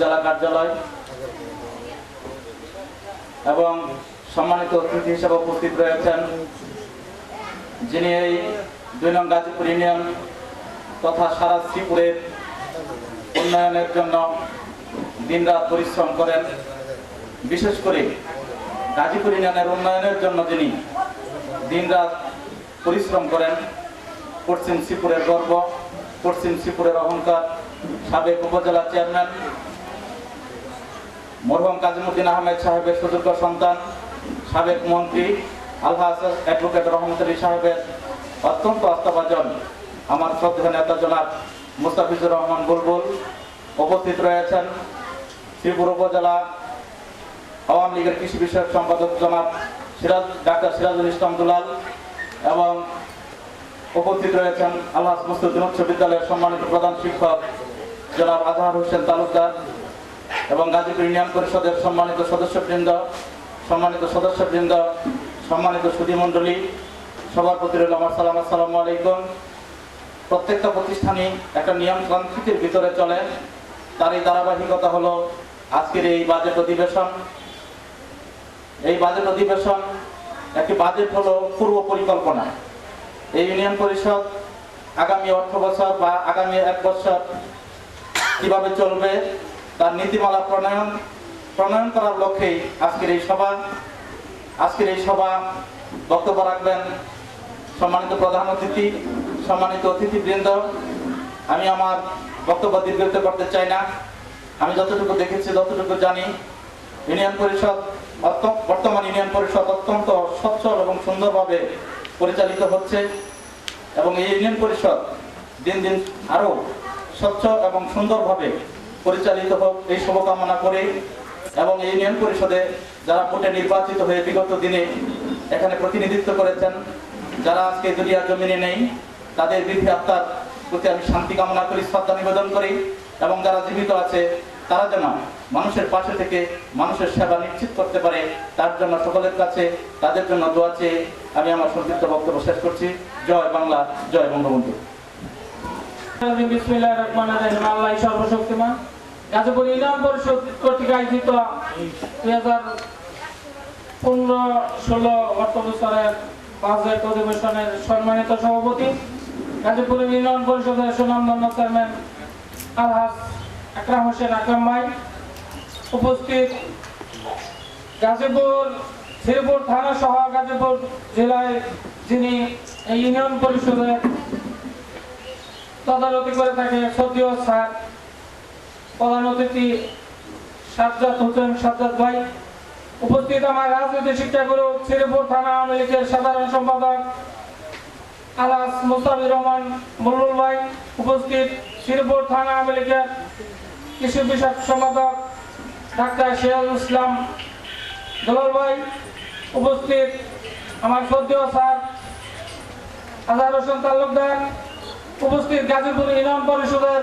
জেলা কার্যালয় এবং সম্মানিত অতিথি হিসেবে উপস্থিত রয়েছেন, যিনি এই দুই নং গাজীপুর ইউনিয়ন তথা সারা শ্রীপুরের উন্নয়নের জন্য দিনরাত পরিশ্রম করেন। বিশেষ করে গাজীপুর ইউনিয়নের উন্নয়নের জন্য যিনি দিনরাত পরিশ্রম করেন, পশ্চিম শ্রীপুরের গর্ব, পশ্চিম শ্রীপুরের অহংকার, সাবেক উপজেলা চেয়ারম্যান মরহুম কাজিমুদ্দিন আহমেদ সাহেবের সুযোগ্য সন্তান, সাবেক মন্ত্রী আলহাজ অ্যাডভোকেট রহমত আলী সাহেবের অত্যন্ত আস্থাভাজন আমার শ্রদ্ধা নেতা জনাব মুস্তাফিজুর রহমান বুলবুল উপস্থিত রয়েছেন। শ্রীপুর উপজেলা আওয়ামী লীগের কৃষি বিষয়ক সম্পাদক জনাব সিরাজ, ডাক্তার সিরাজুল ইসলাম দুলাল এবং উপস্থিত রয়েছেন আলহাজ মুস্তুদ্দিন উচ্চ বিদ্যালয়ের সম্মানিত প্রধান শিক্ষক জনাব আজহার হোসেন তালুকদার। এবং গাজীপুর ইউনিয়ন পরিষদের সম্মানিত সদস্যবৃন্দ সম্মানিত সদস্যবৃন্দ, সম্মানিত সুধীমণ্ডলী সবার প্রতি রইল আমার সালাম, আসসালামু আলাইকুম। প্রত্যেকটা প্রতিষ্ঠানই একটা নিয়মতান্ত্রিকের ভিতরে চলে। তারই ধারাবাহিকতা হলো আজকের এই বাজেট অধিবেশন। এই বাজেট অধিবেশন একটি বাজেট হলো পূর্ব পরিকল্পনা। এই ইউনিয়ন পরিষদ আগামী অর্থ বছর বা আগামী এক বছর কীভাবে চলবে তার নীতিমালা প্রণয়ন প্রণয়ন করার লক্ষ্যেই আজকের এই সভা। আজকের এই সভা বক্তব্য রাখবেন সম্মানিত প্রধান অতিথি, সম্মানিত অতিথিবৃন্দ। আমি আমার বক্তব্য দীর্ঘায়িত করতে চাই না। আমি যতটুকু দেখেছি, যতটুকু জানি, ইউনিয়ন পরিষদ বর্তমান ইউনিয়ন পরিষদ অত্যন্ত সচ্ছল এবং সুন্দরভাবে পরিচালিত হচ্ছে এবং এই ইউনিয়ন পরিষদ দিন দিন আরও স্বচ্ছ এবং সুন্দরভাবে পরিচালিত হোক, এই শুভকামনা করে এবং ইউনিয়ন পরিষদে যারা ভোটে নির্বাচিত হয়ে বিগত দিনে এখানে প্রতিনিধিত্ব করেছেন, যারা আজকে দুনিয়ার জমিনে নেই, তাদের বিধি আত্মার প্রতি আমি শান্তি কামনা করি, শ্রদ্ধা নিবেদন করি এবং যারা জীবিত আছে, তারা যেন মানুষের পাশে থেকে মানুষের সেবা নিশ্চিত করতে পারে, তার জন্য সকলের কাছে তাদের জন্য দোয়া চেয়ে আমি আমার সংক্ষিপ্ত বক্তব্য শেষ করছি। জয় বাংলা, জয় বঙ্গবন্ধু। বিসমিল্লাহ রহমান রহিম। আল্লাহ সর্বশক্তিমান। গাজীপুর ইউনিয়ন পরিষদ কর্তৃক আয়োজিত দুই হাজার পনেরো ষোলো অর্থ বছরের বাজেট অধিবেশনের সম্মানিত সভাপতি, গাজীপুর ইউনিয়ন পরিষদের সুনামধন্য চেয়ারম্যান আলহাজ আকরাম হোসেন আকরাম ভাই, উপস্থিত গাজীপুর শ্রীপুর থানা সহ গাজীপুর জেলায় যিনি ইউনিয়ন পরিষদের তদারকি করে থাকে সতীয় স্যার প্রধান অতিথি হোসেন ভাই, উপস্থিত আমার রাজনীতি থানা সম্পাদক আলাস রহমান ভাই, উপস্থিত থানা কৃষি সম্পাদক ডাক্তার ইসলাম ভাই, উপস্থিত আমার স্যার আজহার হোসেন তালুকদার, উপস্থিত গাজীপুর ইউনিয়ন পরিষদের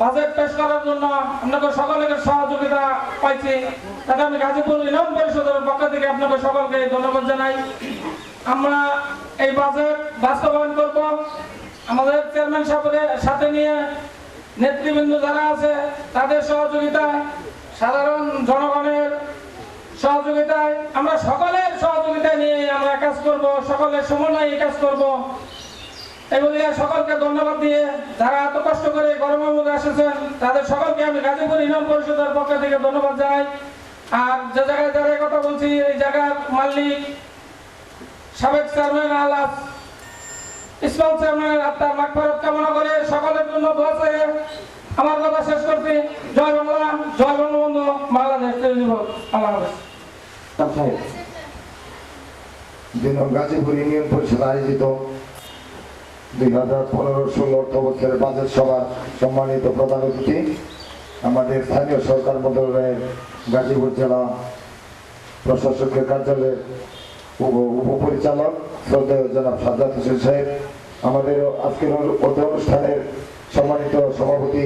বাজেট পেশ করার জন্য আপনাকে সকলের সহযোগিতা পাইছি। তাতে আমি গাজীপুর ইউনিয়ন পরিষদের পক্ষ থেকে আপনাকে সকলকে ধন্যবাদ জানাই। আমরা এই বাজেট বাস্তবায়ন করব। আমাদের চেয়ারম্যান সাহেবের সাথে নিয়ে নেতৃবৃন্দ যারা আছে, তাদের সহযোগিতায়, সাধারণ জনগণের সহযোগিতায়, আমরা সকলের সহযোগিতা নিয়ে আমরা কাজ করব, সকলের সমন্বয়ে কাজ করব। এগুলি সকলকে ধন্যবাদ দিয়ে যারা এত কষ্ট করে গরমের মধ্যে এসেছেন তাদের সকলকে আমি গাজীপুর ইউনিয়ন পরিষদের পক্ষ থেকে ধন্যবাদ জানাই। আর যে জায়গায় দাঁড়িয়ে কথা বলছি, এই জায়গার মালিক সাবেক চেয়ারম্যান আলাস, ইসলাম চেয়ারম্যানের আত্মার মাগফিরাত কামনা করে সকলের জন্য দোয়া চেয়ে আমার কথা শেষ করছি। জয় বাংলা, জয় বঙ্গবন্ধু, বাংলাদেশ আল্লাহ হাফেজ। গাজীপুর ইউনিয়ন পরিষদ আয়োজিত দুই হাজার পনেরো ষোলো অর্থ বছরের বাজেট সভার সম্মানিত প্রধান অতিথি, আমাদের স্থানীয় সরকার মন্ত্রণালয়ের গাজীপুর জেলা প্রশাসকের কার্যালয়ের উপ- উপপরিচালক শ্রদ্ধেয় জনাব সাজ্জাদ হোসেন সাহেব, আমাদের আজকের অত্র অনুষ্ঠানের সম্মানিত সভাপতি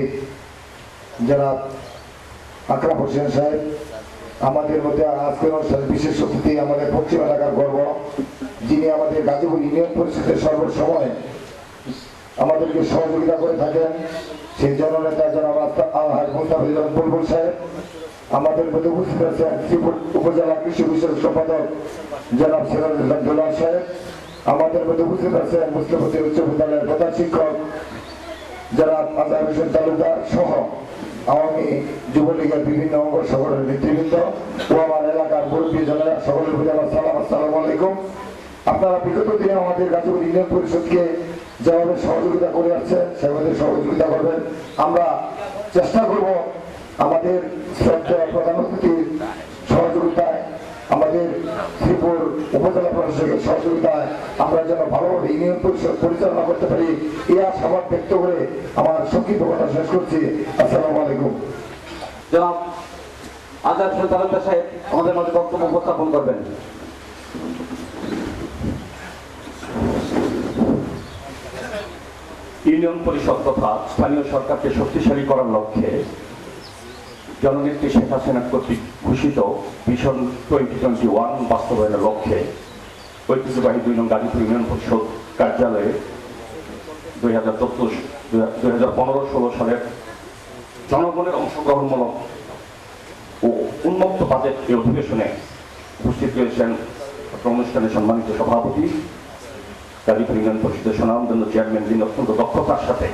জনাব আকরাম হোসেন সাহেব, আমাদের মধ্যে আজকের অনুষ্ঠানে বিশেষ অতিথি আমাদের পশ্চিম এলাকার গর্ব, যিনি আমাদের গাজীপুর ইউনিয়ন পরিষদের সর্বসময় আমাদেরকে সহযোগিতা করে থাকেন। সেই জননেতা জনাব আলহাজ বুলবুল সাহেব, আমাদের মধ্যে উপস্থিত আছেন শ্রীপুর উপজেলা কৃষি বিষয়ক সম্পাদক জনাব সিরাজ ইসলাম সাহেব, আমাদের মধ্যে উপস্থিত আছেন মুসলিমতি উচ্চ বিদ্যালয়ের প্রধান শিক্ষক যারা আজহার হোসেন তালুকদার সহ আওয়ামী যুবলীগের বিভিন্ন অঙ্গ সকলের নেতৃবৃন্দ ও আমার এলাকার মুরব্বী জনেরা সকলের প্রতি আমার সালাম, আসসালামু আলাইকুম। আপনারা বিগত দিনে আমাদের গাজীপুর ইউনিয়ন পরিষদকে যেভাবে সহযোগিতা করে আসছেন সেভাবে সহযোগিতা করবেন। আমরা চেষ্টা করব আমাদের প্রধান সহযোগিতায়, আমাদের শ্রীপুর উপজেলা প্রশাসকের সহযোগিতায় আমরা যেন ভালোভাবে ইউনিয়ন পরিষদ পরিচালনা করতে পারি। এই আশাবাদ ব্যক্ত করে আমার সংক্ষিপ্ত কথা শেষ করছি। আসসালামু আলাইকুম। জনাব আজাদ সাহেব, আমাদের মধ্যে বক্তব্য উপস্থাপন করবেন। ইউনিয়ন পরিষদ তথা স্থানীয় সরকারকে শক্তিশালী করার লক্ষ্যে জননেত্রী শেখ হাসিনা কর্তৃক ঘোষিত মিশন টোয়েন্টি টোয়েন্টি ওয়ান বাস্তবায়নের লক্ষ্যে ঐতিহ্যবাহী দুই নং গাজীপুর ইউনিয়ন পরিষদ কার্যালয়ে দুই হাজার চোদ্দ দুই হাজার পনেরো ষোলো সালের জনগণের অংশগ্রহণমূলক ও উন্মুক্ত বাজেট এই অধিবেশনে উপস্থিত রয়েছেন অত্র অনুষ্ঠানের সম্মানিত সভাপতি গাজীপুর ইউনিয়ন পরিষদের সুনামধন্য চেয়ারম্যান যিনি অত্যন্ত দক্ষতার সাথে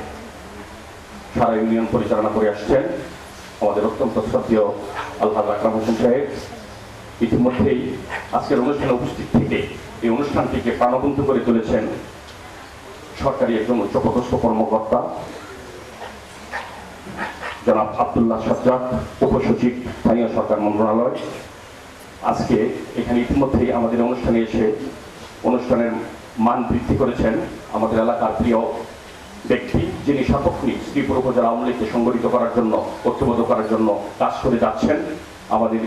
সারা ইউনিয়ন পরিচালনা করে আসছেন, আমাদের অত্যন্ত শ্রদ্ধেয় আলহাজ আকরাম হোসেন সাহেব। ইতিমধ্যেই আজকের অনুষ্ঠানে উপস্থিত থেকে এই অনুষ্ঠানটিকে প্রাণবন্ত করে তুলেছেন সরকারি একজন উচ্চপদস্থ কর্মকর্তা, জনাব আবদুল্লাহ সাজ্জাদ, উপসচিব স্থানীয় সরকার মন্ত্রণালয়। আজকে এখানে ইতিমধ্যেই আমাদের অনুষ্ঠানে এসে অনুষ্ঠানের মান বৃদ্ধি করেছেন আমাদের এলাকার প্রিয় ব্যক্তি, যিনি সাতক্ষণি শ্রীপুর উপজেলা আওয়ামী লীগকে সংগঠিত করার জন্য, ঐক্যবদ্ধ করার জন্য কাজ করে যাচ্ছেন, আমাদের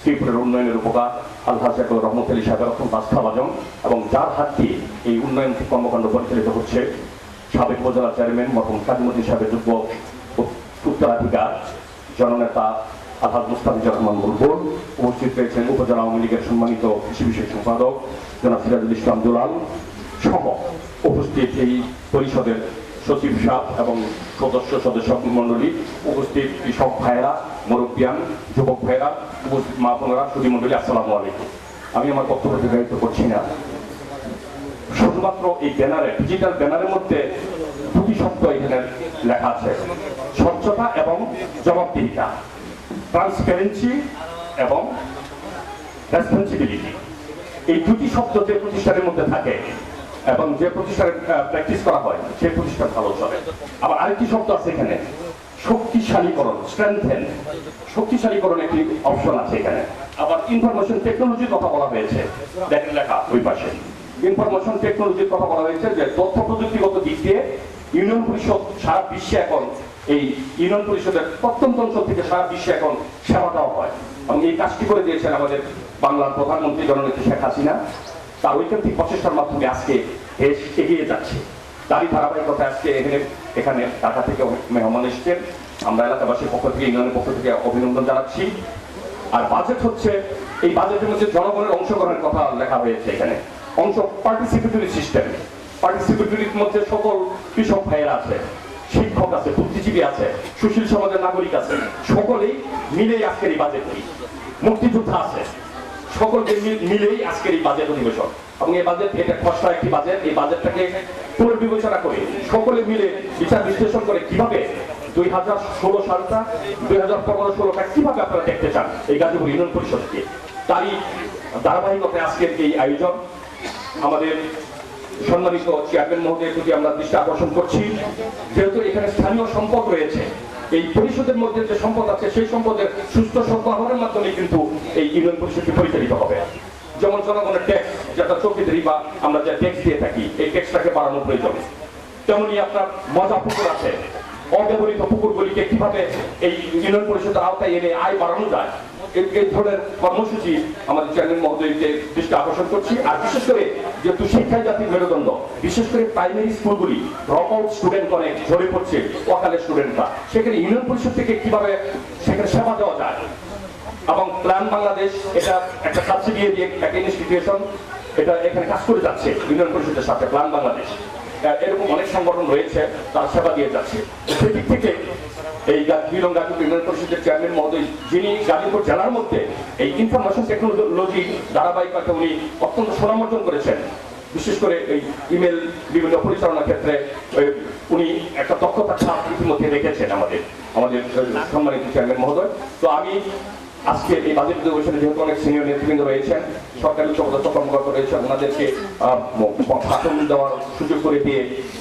শ্রীপুরের উন্নয়নের উপকার আল্লাহ জাকুর রহমত আলী সাহেবের অত্যন্ত আস্থাভাজন এবং যার হাত দিয়ে এই উন্নয়ন কর্মকাণ্ড পরিচালিত হচ্ছে, সাবেক উপজেলা চেয়ারম্যান মরহুম কাজীমুদ্দিন সাহেবের যোগ্য উত্তরাধিকার, জননেতা আলহাজ মুস্তাফিজুর রহমান বুলবুল উপস্থিত রয়েছেন উপজেলা আওয়ামী লীগের সম্মানিত কৃষি বিষয়ক সম্পাদক জনাব সিরাজুল ইসলাম দুলাল সহ উপস্থিত এই পরিষদের সচিব সাহ এবং সদস্য সদস্য মণ্ডলী, উপস্থিত কৃষক ভাইয়েরা, মুরব্বিয়ান, যুবক ভাইয়েরা, উপস্থিত মা বোনেরা সুদী আসসালামু আলাইকুম। আমি আমার বক্তব্য দীর্ঘায়িত করছি না। শুধুমাত্র এই ব্যানারে ডিজিটাল ব্যানারের মধ্যে দুটি শব্দ এখানে লেখা আছে, স্বচ্ছতা এবং জবাবদিহিতা ট্রান্সপারেন্সি এবং রেসপন্সিবিলিটি এই দুটি শব্দ যে প্রতিষ্ঠানের মধ্যে থাকে এবং যে প্রতিষ্ঠানে প্র্যাকটিস করা হয় সেই প্রতিষ্ঠান ভালো চলে আবার আরেকটি শব্দ আছে এখানে, শক্তিশালীকরণ স্ট্রেংথেন শক্তিশালীকরণ একটি অপশন আছে এখানে। আবার ইনফরমেশন টেকনোলজির কথা বলা হয়েছে, দেখেন লেখা ওই পাশে। ইনফরমেশন টেকনোলজির কথা বলা হয়েছে যে তথ্য প্রযুক্তিগত দিক দিয়ে ইউনিয়ন পরিষদ সারা বিশ্বে এখন, এই ইউনিয়ন পরিষদের প্রত্যন্ত অঞ্চল থেকে সারা বিশ্বে এখন সেবা দেওয়া হয়। এবং এই কাজটি করে দিয়েছেন আমাদের বাংলার প্রধানমন্ত্রী জননেত্রী শেখ হাসিনা। তার ঐকান্তিক প্রচেষ্টার মাধ্যমে আজকে দেশ এগিয়ে যাচ্ছে। তারই ধারাবাহিকতা আজকে এখানে এখানে ঢাকা থেকে মেহমান এসছেন। আমরা এলাকাবাসীর পক্ষ থেকে, ইউনিয়নের পক্ষ থেকে অভিনন্দন জানাচ্ছি। আর বাজেট হচ্ছে, এই বাজেটের মধ্যে জনগণের অংশগ্রহণের কথা লেখা হয়েছে এখানে। অংশ পার্টিসিপেটরি সিস্টেম পার্টিসিপেটরির মধ্যে সকল কৃষক ভাইয়েরা আছে, শিক্ষক আছে, বুদ্ধিজীবী আছে, সুশীল সমাজের নাগরিক আছে। সকলেই মিলেই আজকের এই বাজেট মুক্তিযোদ্ধা আছে। সকলকে মিলেই আজকের এই বাজেট অধিবেশন। এবং এই বাজেট, এটা খসড়া একটি বাজেট। এই বাজেটটাকে পুনর্বিবেচনা করে সকলে মিলে বিচার বিশ্লেষণ করে কীভাবে দুই হাজার ষোলো সালটা, দুই হাজার পনেরো ষোলোটা কীভাবে আপনারা দেখতে চান এই গাজীপুর ইউনিয়ন পরিষদকে? তারই ধারাবাহিকতায় আজকের এই আয়োজন। আমাদের সম্মানিত চেয়ারম্যান মহোদয়ের প্রতি আমরা দৃষ্টি আকর্ষণ করছি। যেহেতু এখানে স্থানীয় সম্পদ রয়েছে এই পরিষদের মধ্যে যে সম্পদ আছে, সেই সম্পদের সুস্থ সরবরাহের মাধ্যমে কিন্তু এই ইউনিয়ন পরিষদটি পরিচালিত হবে। যেমন জনগণের ট্যাক্স যেটা চৌকিদারি বা আমরা যে ট্যাক্স দিয়ে থাকি, এই ট্যাক্সটাকে বাড়ানো প্রয়োজন। তেমনি আপনার মজা পুকুর আছে। অব্যবহৃত পুকুরগুলিকে কীভাবে এই ইউনিয়ন পরিষদের আওতায় এনে আয় বাড়ানো যায় এই- ধরনের কর্মসূচি আমাদের চেয়ারম্যান মহোদয়কে দৃষ্টি আকর্ষণ করছি। আর বিশেষ করে যেহেতু শিক্ষাই জাতির মেরুদণ্ড, বিশেষ করে প্রাইমারি স্কুলগুলি ড্রপ আউট স্টুডেন্ট অনেক ঝরে পড়ছে অকালের স্টুডেন্টরা সেখানে ইউনিয়ন পরিষদ থেকে কীভাবে সেখানে সেবা দেওয়া যায়? এবং প্ল্যান বাংলাদেশ এটা একটা সাবসিডি একটা ইনস্টিটিউশন এটা এখানে কাজ করে যাচ্ছে ইউনিয়ন পরিষদের সাথে প্ল্যান বাংলাদেশ এরকম অনেক সংগঠন রয়েছে, তারা সেবা দিয়ে যাচ্ছে। সেদিক থেকে এই বিলং গাজীপুর ইউনিয়ন পরিষদের চেয়ারম্যান মহোদয় যিনি গাজীপুর জেলার মধ্যে এই ইনফরমেশন টেকনোলজি ধারাবাহিকতা উনি অত্যন্ত সুনাম অর্জন করেছেন। বিশেষ করে এই ইমেল বিভিন্ন পরিচালনার ক্ষেত্রে উনি একটা দক্ষতা ছাপ ইতিমধ্যে রেখেছেন আমাদের আমাদের সম্মানিত চেয়ারম্যান মহোদয়। তো আমি আজকে এই বাজেট অধিবেশনে যেহেতু অনেক সিনিয়র নেতৃবৃন্দ রয়েছেন সরকারি উচ্চপদস্থ কর্মকর্তা রয়েছেন, ওনাদেরকে ভাষণ দেওয়ার সুযোগ করে দিয়ে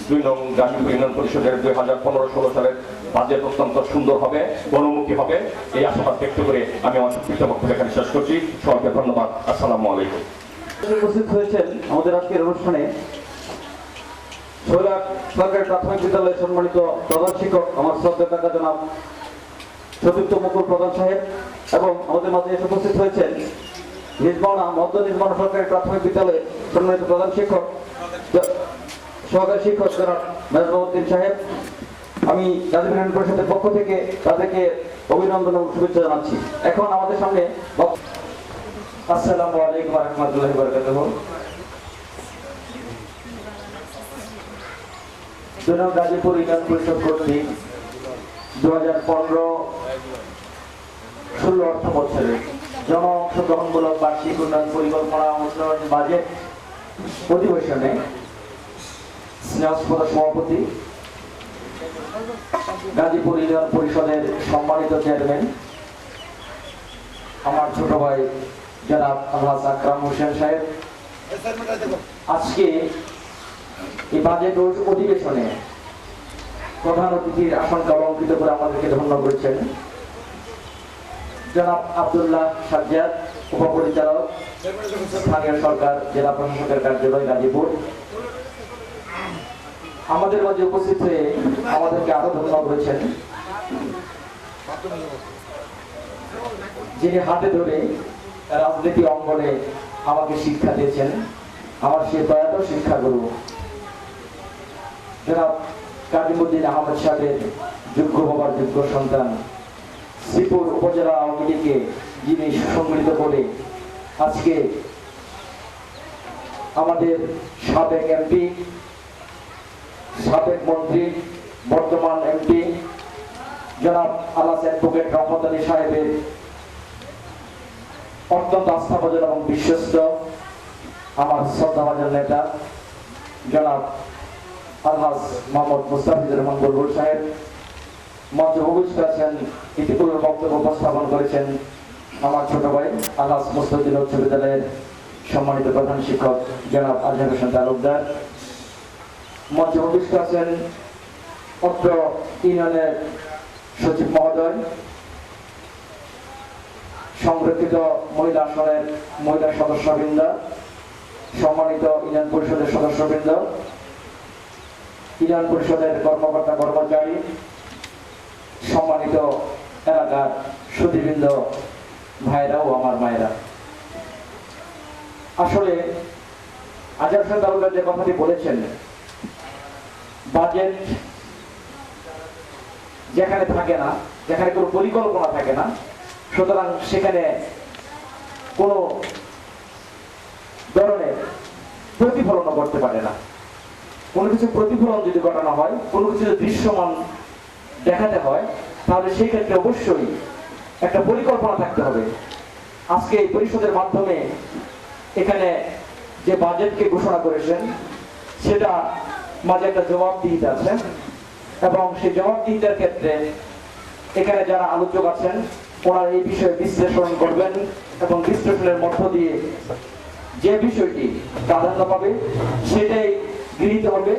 দুই নং গাজীপুর ইউনিয়ন পরিষদের দুই হাজার পনেরো ষোলো সালের বাজেট অত্যন্ত সুন্দর হবে গণমুখী হবে। এই আশাবাদ ব্যক্ত করে আমি আমার সংক্ষিপ্ত বক্তব্য এখানে শেষ করছি। সবাইকে ধন্যবাদ। আসসালামু আলাইকুম। উপস্থিত হয়েছেন আমাদের আজকের অনুষ্ঠানে। সরকারি প্রাথমিক বিদ্যালয়ের সম্মানিত প্রধান শিক্ষক, আমার শ্রদ্ধা কাকা জনাব চতুর্থ মুকুল প্রধান সাহেব এবং আমাদের মাঝে এসে উপস্থিত হয়েছেন নির্মাণা মধ্য নির্মাণ সরকারি প্রাথমিক বিদ্যালয়ের সম্মানিত প্রধান শিক্ষক, সহকারী শিক্ষক জনাব মেজবাউদ্দিন সাহেব। আমি গাজীপুর ইউনিয়ন পরিষদের পক্ষ থেকে তাদেরকে অভিনন্দন এবং শুভেচ্ছা জানাচ্ছি। এখন আমাদের সামনে আসসালামু আলাইকুম রহমতুল্লাহ বরকাতুহ। জনাব গাজীপুর ইউনিয়ন পরিষদ কর্তৃক দু হাজার পনেরো ষোলো অর্থ বছরে। জন অংশগ্রহণমূলক বার্ষিক উন্নয়ন পরিকল্পনা উন্নয়ন বাজেট অধিবেশনে স্নেহস্পদ সভাপতি, গাজীপুর ইউনিয়ন পরিষদের সম্মানিত চেয়ারম্যান, আমার ছোট ভাই জনাব আলহাজ আকরাম হোসেন সাহেব। আজকে এই বাজেট অধিবেশনে প্রধান অতিথির আসনকে অলঙ্কৃত করে আমাদেরকে ধন্য করেছেন। জনাব আব্দুল্লাহ সাজ্জাদ, উপপরিচালক, স্থানীয় সরকার, জেলা প্রশাসকের কার্যালয়, গাজীপুর। আমাদের মাঝে উপস্থিত হয়ে আমাদেরকে আরও ধন্যবাদ করেছেন। যিনি হাতে ধরে রাজনীতি অঙ্গনে আমাকে শিক্ষা দিয়েছেন, আমার সে প্রয়াত শিক্ষাগুরু, জনাব কাজিমুদ্দিন আহমদ সাহেবের যোগ্য বাবার যোগ্য সন্তান শ্রীপুর উপজেলা আওয়ামী লীগকে যিনি সুসংগঠিত করে আজকে আমাদের সাবেক এমপি, সাবেক মন্ত্রী, বর্তমান এমপি জনাব আলাস অ্যাডভোকেট রহমত আলী সাহেবের অত্যন্ত আস্থাভাজন এবং বিশ্বস্ত আমার শ্রদ্ধাভাজন নেতা জনাব আলহাজ মোহাম্মদ মুস্তাফিজুর রহমান বুলবুল সাহেব। আছেন ইতিপূর্বে বক্তব্য উপস্থাপন করেছেন আমার ছোট ভাই উচ্চ বিদ্যালয়ের সম্মানিত প্রধান শিক্ষক জনাব আজহার হোসেন তালুকদার। মঞ্চে উপস্থিত আছেন অত্র ইউনিয়নের সচিব মহোদয়, সংরক্ষিত মহিলা আসনের মহিলা সদস্যবৃন্দ, সম্মানিত ইউনিয়ন পরিষদের সদস্যবৃন্দ, ইউনিয়ন পরিষদের কর্মকর্তা কর্মচারী সম্মানিত এলাকার সুদীবৃন্দ ভাইরা ও আমার মায়েরা। আসলে আজাদ হোসেন তালুকদার যে কথাটি বলেছেন বাজেট যেখানে থাকে না, যেখানে কোনো পরিকল্পনা থাকে না, সুতরাং সেখানে কোনো ধরনের প্রতিফলন করতে পারে না। কোনো কিছু প্রতিফলন যদি ঘটানো হয়, কোনো কিছু দৃশ্যমান দেখাতে হয়, তাহলে সেই ক্ষেত্রে অবশ্যই একটা পরিকল্পনা থাকতে হবে। আজকে এই পরিষদের মাধ্যমে এখানে যে বাজেটকে ঘোষণা করেছেন, সেটা মাঝে একটা জবাবদিহিতা আছে এবং সেই জবাবদিহিতার ক্ষেত্রে এখানে যারা আলোচক আছেন, ওনারা এই বিষয়ে বিশ্লেষণ করবেন এবং বিশ্লেষণের মধ্য দিয়ে যে বিষয়টি প্রাধান্য পাবে, সেটাই গৃহীত হবে।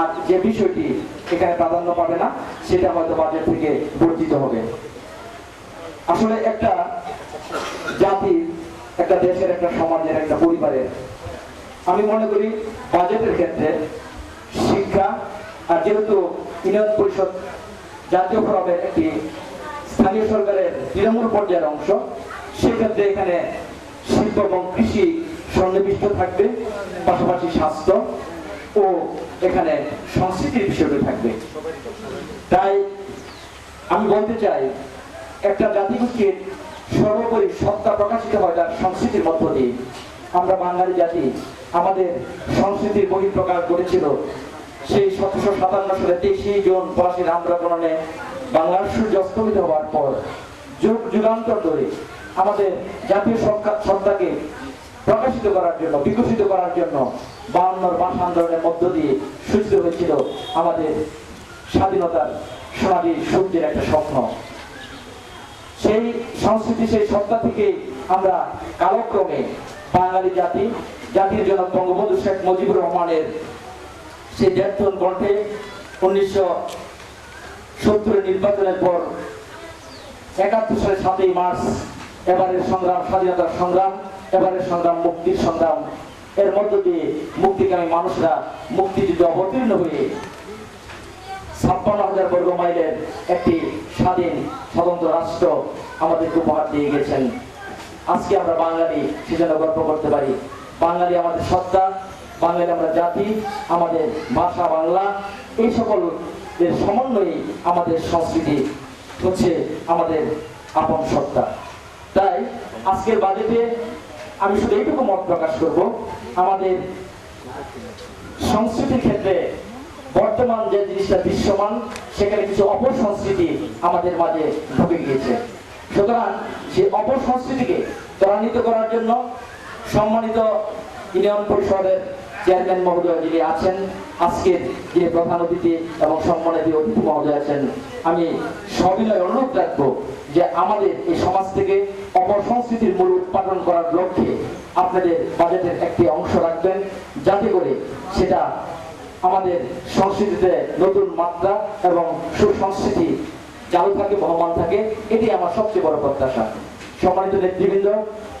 আর যে বিষয়টি এখানে প্রাধান্য পাবে না, সেটা হয়তো বাজেট থেকে বর্জিত হবে। আসলে একটা জাতির একটা দেশের, একটা সমাজের, একটা পরিবারের, আমি মনে করি বাজেটের ক্ষেত্রে শিক্ষা আর যেহেতু ইউনিয়ন পরিষদ জাতীয় ফোরামের একটি স্থানীয় সরকারের তৃণমূল পর্যায়ের অংশ, সেক্ষেত্রে এখানে শিল্প এবং কৃষি সন্নিবিষ্ট থাকবে, পাশাপাশি স্বাস্থ্য ও এখানে সংস্কৃতির বিষয়টি থাকবে। তাই আমি বলতে চাই, একটা জাতিগোষ্ঠীর সর্বোপরি সত্তা প্রকাশিত হয় তার সংস্কৃতির মধ্য দিয়ে। আমরা বাঙালি জাতি, আমাদের সংস্কৃতির বহিঃপ্রকাশ ঘটেছিল সেই সতেরোশো সাতান্ন সালে তেইশে জুন পলাশির আন্দোলনে বাংলার সূর্য অস্তমিত হওয়ার পর যুগ যুগান্তর ধরে আমাদের জাতীয় সত্তা- সত্তাকে প্রকাশিত করার জন্য, বিকশিত করার জন্য বায়ান্নর ভাষা আন্দোলনের মধ্য দিয়ে সূচিত হয়েছিল আমাদের স্বাধীনতার সোনালী সূর্যের একটা স্বপ্ন। সেই সংস্কৃতি, সেই সত্তা থেকে আমরা কালক্রমে বাঙালি জাতি, জাতির জনক বঙ্গবন্ধু শেখ মুজিবুর রহমানের সেই দেড়টন কণ্ঠে উনিশশো সত্তরের নির্বাচনের পর একাত্তর সালের সাতই মার্চ এবারের সংগ্রাম, স্বাধীনতার সংগ্রাম এবারের সংগ্রাম মুক্তির সংগ্রাম এর মধ্য দিয়ে মুক্তিকামী মানুষরা মুক্তিযুদ্ধে অবতীর্ণ হয়ে ছাপ্পান্ন হাজার বর্গ মাইলের একটি স্বাধীন স্বতন্ত্র রাষ্ট্র আমাদেরকে উপহার দিয়ে গেছেন। আজকে আমরা বাঙালি সেজন্য গর্ব করতে পারি। বাঙালি আমাদের সত্তা, বাঙালি আমরা জাতি, আমাদের ভাষা, বাংলা, এই সকল এর সমন্বয়ে আমাদের সংস্কৃতি হচ্ছে আমাদের আপন সত্তা। তাই আজকের বাজেটে আমি শুধু এইটুকু মত প্রকাশ করব। আমাদের সংস্কৃতির ক্ষেত্রে বর্তমান যে জিনিসটা দৃশ্যমান, সেখানে কিছু অপসংস্কৃতি আমাদের মাঝে ঢুকে গিয়েছে। সুতরাং সেই অপসংস্কৃতিকে ত্বরান্বিত করার জন্য সম্মানিত ইউনিয়ন পরিষদের চেয়ারম্যান মহোদয় যিনি আছেন, আজকের যে প্রধান অতিথি এবং সম্মানিত অতিথি মহোদয় আছেন, আমি সবিনয় অনুরোধ রাখব যে আমাদের এই সমাজ থেকে অপসংস্কৃতির মূল উৎপাদন করার লক্ষ্যে আপনাদের বাজেটের একটি অংশ রাখবেন, যাতে করে সেটা আমাদের সংস্কৃতিতে নতুন মাত্রা এবং সুসংস্কৃতি চালু থাকে, বহমান থাকে, এটি আমার সবচেয়ে বড় প্রত্যাশা। সম্মানিত নেতৃবৃন্দ,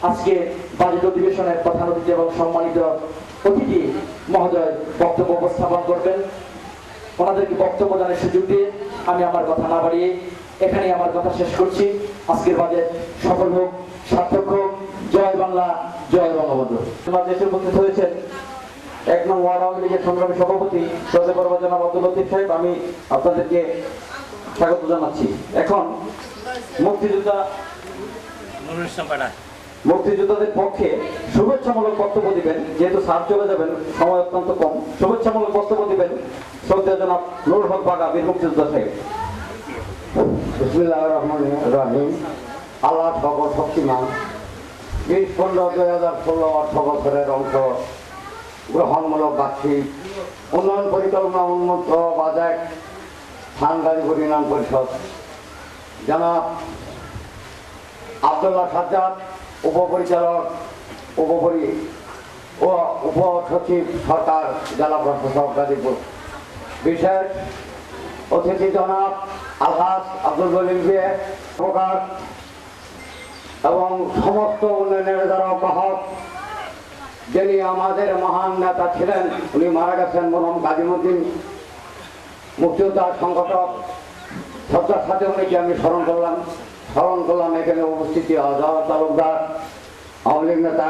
আজকে বাজেট অধিবেশনের প্রধান অতিথি এবং সম্মানিত অতিথি মহোদয় বক্তব্য উপস্থাপন করবেন। ওনাদেরকে বক্তব্য দানের সুযোগ দিয়ে আমি আমার কথা না বাড়িয়ে এখানে আমার কথা শেষ করছি। আজকের বাজেট সফল হোক সার্থক হোক। জয় বাংলা জয় বঙ্গবন্ধু। দেশের উপস্থিত হয়েছেন এক নং ওয়ার্ড আওয়ামী লীগের সংগ্রামী সভাপতি সৌদি পরবাজান আব্দুল লতিফ সাহেব। আমি আপনাদেরকে স্বাগত জানাচ্ছি। এখন মুক্তিযোদ্ধা মুক্তিযোদ্ধাদের পক্ষে শুভেচ্ছামূলক বক্তব্য দিবেন। যেহেতু স্যার চলে যাবেন সময় অত্যন্ত কম। শুভেচ্ছামূলক বক্তব্য দিবেন শ্রদ্ধা জনাব নুর হক বাগা বীর মুক্তিযোদ্ধা সাহেব। বিসমিল্লাহ রহমান রাহিম। আল্লাহ সকল শক্তিমান। বিশ পনেরো দুই হাজার ষোলো অর্থ বছরের অংশ গ্রহণমূলক বার্ষিক উন্নয়ন পরিকল্পনা উন্নত বাজেট স্থানগাড়ি পরিণাম পরিষদ। জনাব আবদুল্লাহ সাজ্জাদ, উপপরিচালক, উপপরি ও উপ সচিব সরকার, জেলা প্রশাসক গাজীপুর। বিশেষ অতিথি জনাব আলহাস আব্দুল গলিম বিয়ে প্রকার এবং সমস্ত উন্নয়নের যারা বাহক যিনি আমাদের মহান নেতা ছিলেন, উনি মারা গেছেন মরম গাজীমুদ্দিন। মুক্তিযোদ্ধা সংগঠক শ্রদ্ধার সাথে উনিকে আমি স্মরণ করলাম। স্মরণ করলাম, এখানে উপস্থিতি আজহার তালুকদার আওয়ামী লীগ নেতা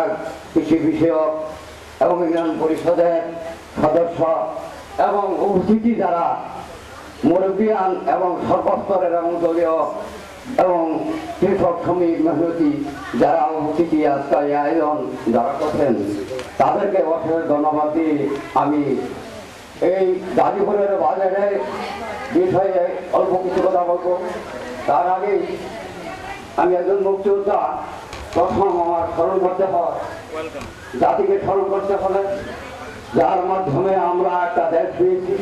কৃষি বিষয়ক এবং ইউনিয়ন পরিষদের সদস্য এবং উপস্থিতি যারা মুরব্বিয়ান এবং সর্বস্তরের এবং দলীয় এবং কৃষক শ্রমিক মেহনতি যারা উপস্থিতি আজকে এই আয়োজন যারা করছেন, তাদেরকে অশেষ ধন্যবাদ দিয়ে আমি এই গাজীপুরের বাজারের বিষয়ে অল্প কিছু কথা বলব। তার আগে আমি একজন মুক্তিযোদ্ধা, প্রথম আমার স্মরণ করতে হয়। জাতিকে স্মরণ করতে হলে, যার মাধ্যমে আমরা একটা দেশ পেয়েছি।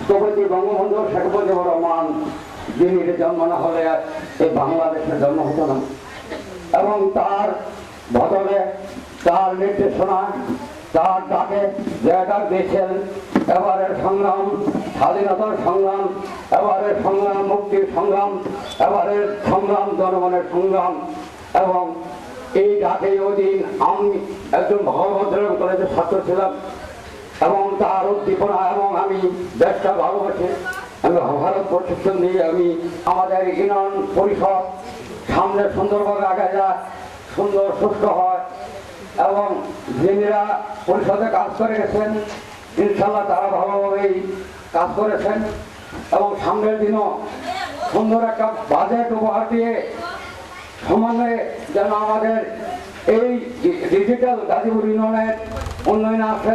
স্থপতি বঙ্গবন্ধু শেখ মুজিবুর রহমান যিনি জন্ম না হলে এই বাংলাদেশের জন্ম হতো না। এবং তার বদলে তার নির্দেশনা, তার ডাকে জায়গা দিয়েছেন। এবারের সংগ্রাম, স্বাধীনতার সংগ্রাম, এবারের সংগ্রাম, মুক্তির সংগ্রাম, এবারের সংগ্রাম, জনগণের সংগ্রাম। এবং এই ডাকে ওই দিন আমি একজন ভগবদ্র কলেজের ছাত্র ছিলাম এবং তার উদ্দীপনা এবং আমি দেশটা ভালোবাসি। আমি প্রশিক্ষণ দিয়ে আমি আমাদের ইউনিয়ন পরিষদ সামনে সুন্দরভাবে আগে যা সুন্দর, সুস্থ হয় এবং যিনিরা পরিষদে কাজ করে গেছেন ইনশাল্লাহ তারা ভালোভাবেই কাজ করেছেন এবং সামনের দিনও সুন্দর একটা বাজেট উপহার দিয়ে সমন্বয়ে যেন আমাদের এই ডিজিটাল গাজীপুর ইউনিয়নের উন্নয়ন আছে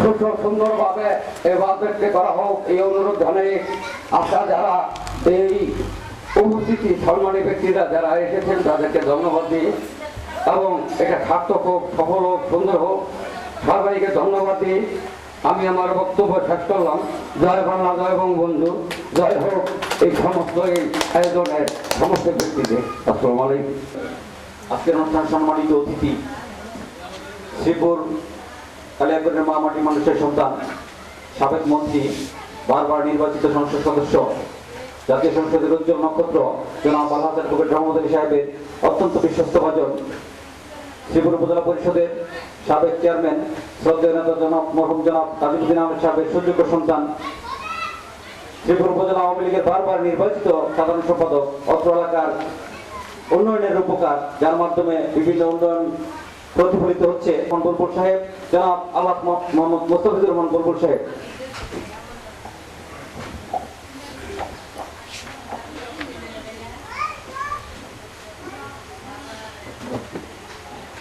সুস্থ সুন্দরভাবে এই বাজেটটি করা হোক, এই অনুরোধ জানিয়ে আশা যারা এই উপস্থিতি সম্মানী ব্যক্তিরা যারা এসেছেন, তাদেরকে ধন্যবাদ দিই। এবং এটা সার্থক হোক, সফল হোক, সুন্দর হোক, সবাইকে ধন্যবাদ দিই। আমি আমার বক্তব্য শেষ করলাম। জয় বাংলা, জয় বঙ্গবন্ধু। জয় হোক, এই সমস্ত, এই আয়োজনের সমস্ত ব্যক্তিদের। আসসালামু আলাইকুম। আজকের অনুষ্ঠান সম্মানিত অতিথি, শ্রীপুর কালিয়াগঞ্জের মামাটি মানুষের সন্তান, সাবেক মন্ত্রী, বারবার নির্বাচিত সংসদ সদস্য, জাতীয় সংসদের উজ্জ্বল নক্ষত্র, জনাব আলহাজ অ্যাডভোকেট রহমদ সাহেবের অত্যন্ত বিশ্বস্ত ভাজন শ্রীপুর উপজেলা পরিষদের সাবেক চেয়ারম্যান, শ্রদ্ধেয় নেতা জনাব মরহুম জনাব তাজিমুদ্দিন আহমেদ সাহেবের সুযোগ্য সন্তান শ্রীপুর উপজেলা আওয়ামী লীগের বারবার নির্বাচিত সাধারণ সম্পাদক, অত্র এলাকার উন্নয়নের রূপকার, যার মাধ্যমে বিভিন্ন উন্নয়ন প্রতিফলিত হচ্ছে মনবুলপুর সাহেব জনাব আল্লাহ মোহাম্মদ মোস্তাফিজুর রহমান বুলবুল সাহেব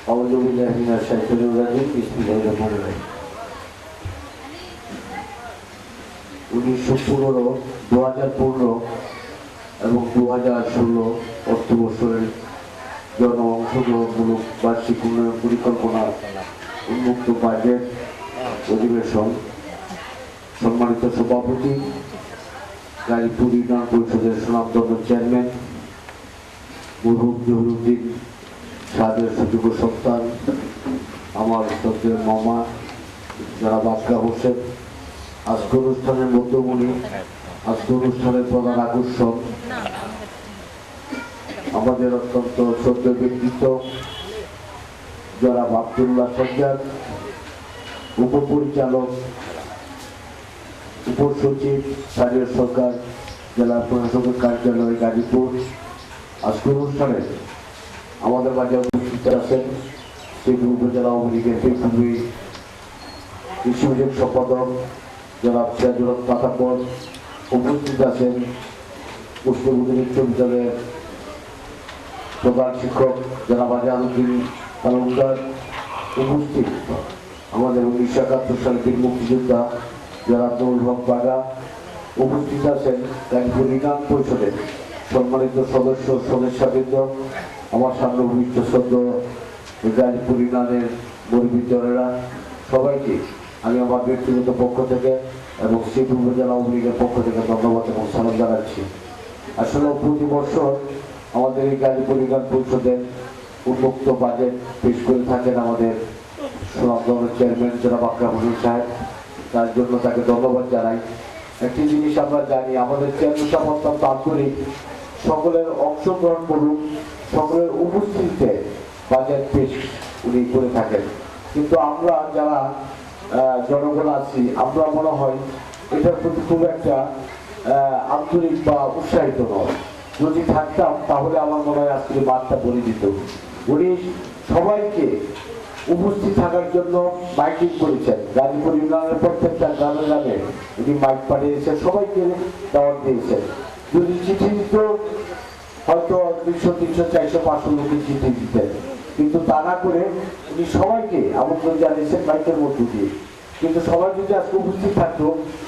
أعوذ بالله من الشيطان الرجيم بسم الله الرحمن الرحيم উনিশশো পনেরো দু হাজার পনেরো এবং দু হাজার ষোলো অর্থ বছরের জন অংশগ্রহণমূলক বার্ষিক উন্নয়ন পরিকল্পনা উন্মুক্ত বাজেট অধিবেশন। সম্মানিত সভাপতি গাড়িপুর ইউনিয়ন পরিষদের সুনামধন্য চেয়ারম্যান মরহুম জহুরুদ্দিন সাদের সুযোগ্য সন্তান, আমার শ্রদ্ধেয় মামা যারা বাক্কা হোসেন। আজকে অনুষ্ঠানের মধ্যমণি, আজকে অনুষ্ঠানের প্রধান আকর্ষণ আমাদের অত্যন্ত শ্রদ্ধেয় ব্যক্তিত্ব যারা আবদুল্লাহ সজ্জাদ, উপপরিচালক, উপসচিব, স্থানীয় সরকার, জেলা প্রশাসকের কার্যালয়, গাজীপুর। আজকে অনুষ্ঠানে আমাদের মাঝে উপস্থিত আছেন শ্রীপুর উপজেলা আওয়ামী লীগের বিভাগ সম্পাদক, জনাব সিরাজুল হক পাতাপর উপস্থিত আছেন মুসলিমুদ্দিন উচ্চ বিদ্যালয়ের প্রধান শিক্ষক জনাব আজাদুদ্দিন তালুকদার উপস্থিত। আমাদের উনিশশো একাত্তর সালে বীর মুক্তিযোদ্ধা যারা নুরুল হক বাগা উপস্থিত আছেন গাজীপুর ইউনিয়ন পরিষদের সম্মানিত সদস্য সদস্যবৃন্দ আমার সামনে ভূমিষ্ঠ সদ্য গাজীপুর ইউনিয়নের গরিবিতরেরা সবাইকে আমি আমার ব্যক্তিগত পক্ষ থেকে এবং শ্রীপুর উপজেলা আওয়ামী পক্ষ থেকে ধন্যবাদ এবং সালাম জানাচ্ছি। আসলে প্রতি বছর আমাদের এই গাজীপুর ইউনিয়ন পরিষদের উন্মুক্ত বাজেট পেশ করে থাকেন আমাদের সুনামধন্য চেয়ারম্যান জনাব আকরাম হোসেন সাহেব। তার জন্য তাকে ধন্যবাদ জানাই। একটি জিনিস আমরা জানি, আমাদের চেয়ারম্যান সাহেব অত্যন্ত আন্তরিক সকলের অংশগ্রহণ করুন, সকলের উপস্থিতিতে বাজেট পেশ উনি করে থাকেন। কিন্তু আমরা যারা জনগণ আছি, আমরা মনে হয় এটার প্রতি খুব একটা আন্তরিক বা উৎসাহিত নয়। যদি থাকতাম, তাহলে আমার মনে হয় আজকে বার্তা বলে দিত। উনি সবাইকে উপস্থিত থাকার জন্য মাইকিং করেছেন। গাজীপুর ইউনিয়নের প্রত্যেকটা গ্রামে গ্রামে উনি মাইক পাঠিয়েছেন, সবাইকে দাওয়াত দিয়েছেন। যদি চিঠি দিত, হয়তো দুইশো, তিনশো, চারশো, পাঁচশো লোকের চিঠি দিতেন। কিন্তু তা না করে উনি সবাইকে আমন্ত্রণ জানিয়েছেন মাইকের মধ্য দিয়ে। কিন্তু সবাই যদি আজকে উপস্থিত থাকতো,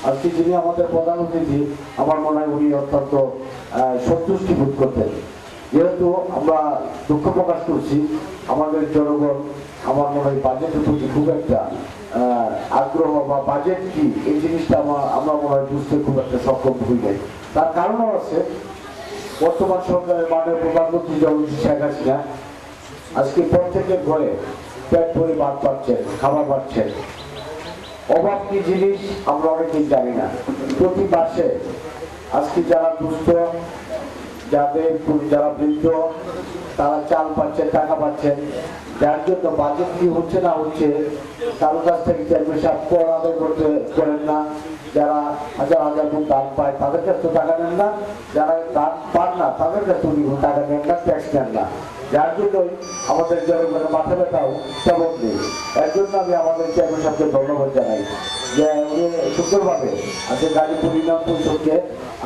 আজকে যিনি আমাদের প্রধান অতিথি, আমার মনে হয় উনি অত্যন্ত সন্তুষ্টি বোধ করতেন। যেহেতু আমরা দুঃখ প্রকাশ করছি, আমাদের জনগণ আমার মনে হয় বাজেটের প্রতি খুব একটা আগ্রহ বা বাজেট কি, এই জিনিসটা আমার, আমরা মনে হয় বুঝতে খুব একটা সক্ষম হই নাই। তার কারণও আছে, বর্তমান সরকারের মাননীয় প্রধানমন্ত্রী জগদীশ শেখ হাসিনা, আজকে প্রত্যেকের ঘরে পেট ভরে ভাত পাচ্ছেন, খাবার পাচ্ছেন। অভাব কি জিনিস আমরা অনেকেই জানি না। প্রতি মাসে আজকে যারা দুস্থ, যাদের যারা বৃদ্ধ, তারা চাল পাচ্ছেন টাকা পাচ্ছেন যার জন্য বাজেট কি হচ্ছে না হচ্ছে, কারও কাছ থেকে চেয়ারম্যান সাহেব কর আদায় করতে করেন না। যারা হাজার হাজার গুণ দান পায়, তাদের কাছে টাকা নেন না। যারা দান পান না, তাদের কাছে টাকা নেন না ট্যাক্স নেন না। যার জন্যই আমাদের জনগণের মাথা ব্যথাও তেমন নেই। এর জন্য আমি আমাদের চেয়ারম্যান সাহেবকে ধন্যবাদ জানাই যে উনি সুন্দরভাবে আজকে গাজীপুর ইউনিয়ন পরিষদকে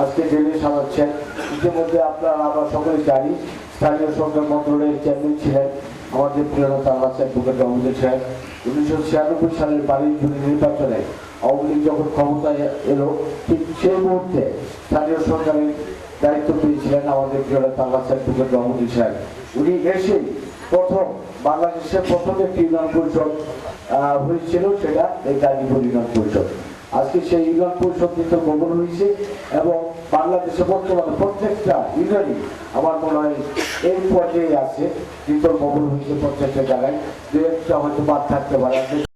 আজকে জেলে সাজাচ্ছেন। ইতিমধ্যে আপনারা আমরা সকলে জানি স্থানীয় সরকার মন্ত্রণালয়ের চেয়ারম্যান ছিলেন আমাদের প্রিয় নেতা আল্লাহ অ্যাডভোকেট রহমদের সাহেব। উনিশশো ছিয়ানব্বই সালের বাড়ির জুড়ি নির্বাচনে আওয়ামী লীগ যখন ক্ষমতায় এলো, ঠিক সেই মুহূর্তে স্থানীয় সরকারের দায়িত্ব পেয়েছিলেন আমাদের প্রিয় নেতা আল্লাহ অ্যাডভোকেট রহমদের সাহেব। উনি এসে প্রথম বাংলাদেশের প্রথম একটি ইউনিয়ন পরিষদ হয়েছিল সেটা এই গাজীপুর ইউনিয়ন পরিষদ। আজকে সেই ইউনিয়ন পরিষদ কিন্তু গঠন হয়েছে এবং বাংলাদেশে বর্তমানে প্রত্যেকটা ইউনিয়নই আমার মনে হয় এই পর্যায়ে আছে, কিন্তু গঠন হয়েছে প্রত্যেকটা জায়গায়। দু একটা হয়তো বাদ থাকতে পারে